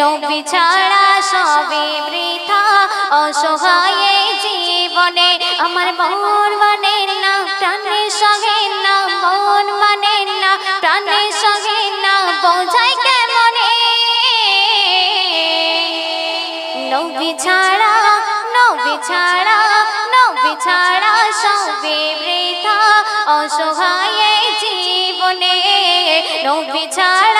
নবী ছাড়া সবে বৃথা। অসহায় জীবনে আমার মন মানে না প্রাণের সঙ্গে না, মন মানে না প্রাণের সঙ্গে না বোঝাই কেমনে? নবী ছাড়া নবী ছাড়া নবী ছাড়া সবে বৃথা। অসহায় জীবনে নবী ছাড়া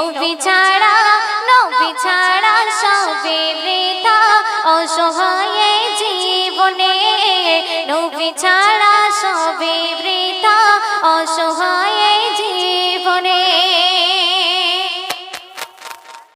নবী ছাড়া নবী সবে বৃথা অসহায় জীবনে নবী ছাড়া সবে